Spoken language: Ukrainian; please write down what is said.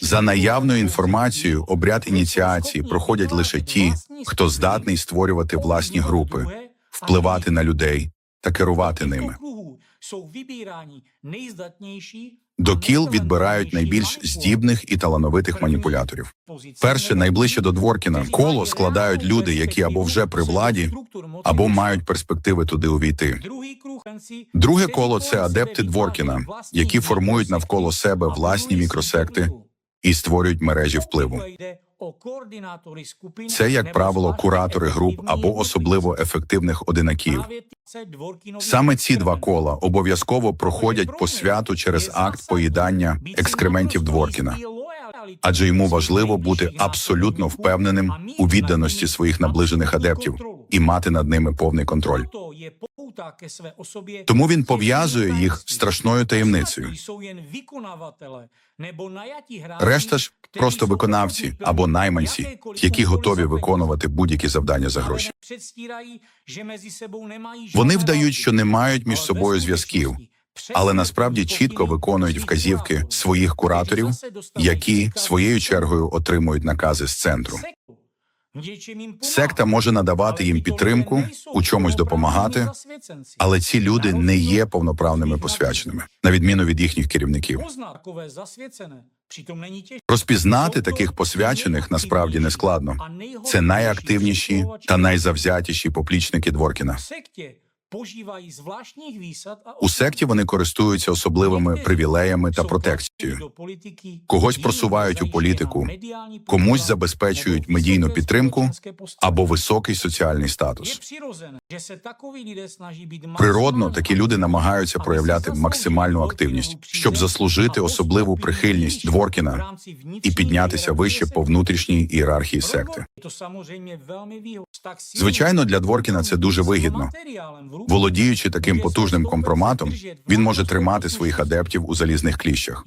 За наявною інформацією, обряд ініціації проходять лише ті, хто здатний створювати власні групи, впливати на людей та керувати ними. До кіл відбирають найбільш здібних і талановитих маніпуляторів. Перше, найближче до Дворкіна, коло складають люди, які або вже при владі, або мають перспективи туди увійти. Друге коло це адепти Дворкіна, які формують навколо себе власні мікросекти і створюють мережі впливу. Це, як правило, куратори груп або особливо ефективних одинаків. Саме ці два кола обов'язково проходять по святу через акт поїдання екскрементів Дворкіна, адже йому важливо бути абсолютно впевненим у відданості своїх наближених адептів і мати над ними повний контроль. Тому він пов'язує їх страшною таємницею. Решта ж просто виконавці або найманці, які готові виконувати будь-які завдання за гроші. Вони вдають, що не мають між собою зв'язків, але насправді чітко виконують вказівки своїх кураторів, які своєю чергою отримують накази з центру. Секта може надавати їм підтримку, у чомусь допомагати, але ці люди не є повноправними посвяченими, на відміну від їхніх керівників. Розпізнати таких посвячених насправді не складно. Це найактивніші та найзавзятіші поплічники Дворкіна. У секті вони користуються особливими привілеями та протекцією. Когось просувають у політику, комусь забезпечують медійну підтримку або високий соціальний статус. Природно, такі люди намагаються проявляти максимальну активність, щоб заслужити особливу прихильність Дворкіна і піднятися вище по внутрішній ієрархії секти. Звичайно, для Дворкіна це дуже вигідно. Володіючи таким потужним компроматом, він може тримати своїх адептів у залізних кліщах.